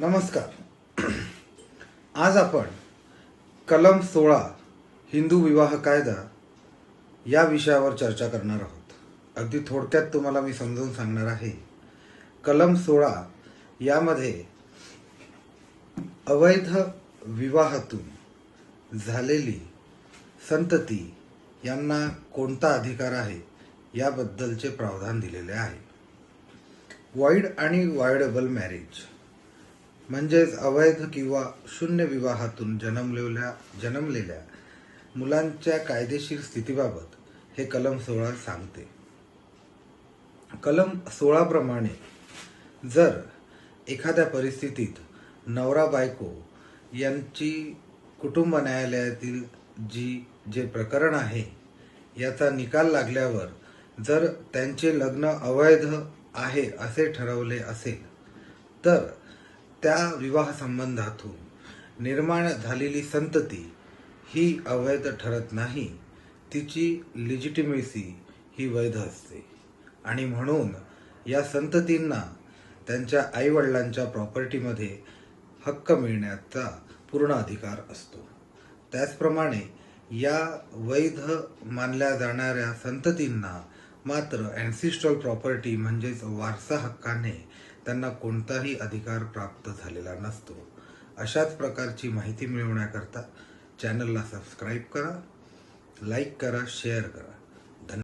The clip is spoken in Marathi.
नमस्कार. आज आपण कलम सोळा हिंदू विवाह कायदा या विषयावर चर्चा करणार आहोत. अगदी थोडक्यात तुम्हाला मी समजावून सांगणार आहे. कलम सोळा यामध्ये अवैध विवाहातून झालेली संतती यांना कोणता अधिकार आहे याबद्दलचे प्रावधान दिलेले आहे. वाईड आणि वायडेबल मॅरेज. म्हणजेच अवैध किंवा शून्य विवाहातून जन्मलेल्या जन्मलेल्या मुलांच्या कायदेशीर स्थितीबाबत हे कलम सोळा सांगते. कलम सोळाप्रमाणे जर एखाद्या परिस्थितीत नवरा बायको यांची कुटुंब न्यायालयातील जी जे प्रकरण आहे याचा निकाल लागल्यावर जर त्यांचे लग्न अवैध आहे असे ठरवले असेल तर त्या विवाह संबंधातून निर्माण झालेली संतती ही अवैध ठरत नाही. तिची लिजिटिमेसी ही वैध असते. आणि म्हणून या संततींना त्यांच्या आईवडिलांच्या प्रॉपर्टीमध्ये हक्क मिळण्याचा पूर्ण अधिकार असतो. त्याचप्रमाणे या वैध मानल्या जाणाऱ्या संततींना मात्र अँसिस्ट्रल प्रॉपर्टी म्हणजेच वारसा हक्काने त्यांना कोणताही अधिकार प्राप्त झालेला नसतो. अशाच प्रकारची माहिती मिळवण्याकरता चॅनलला सबस्क्राईब करा लाईक करा शेअर करा.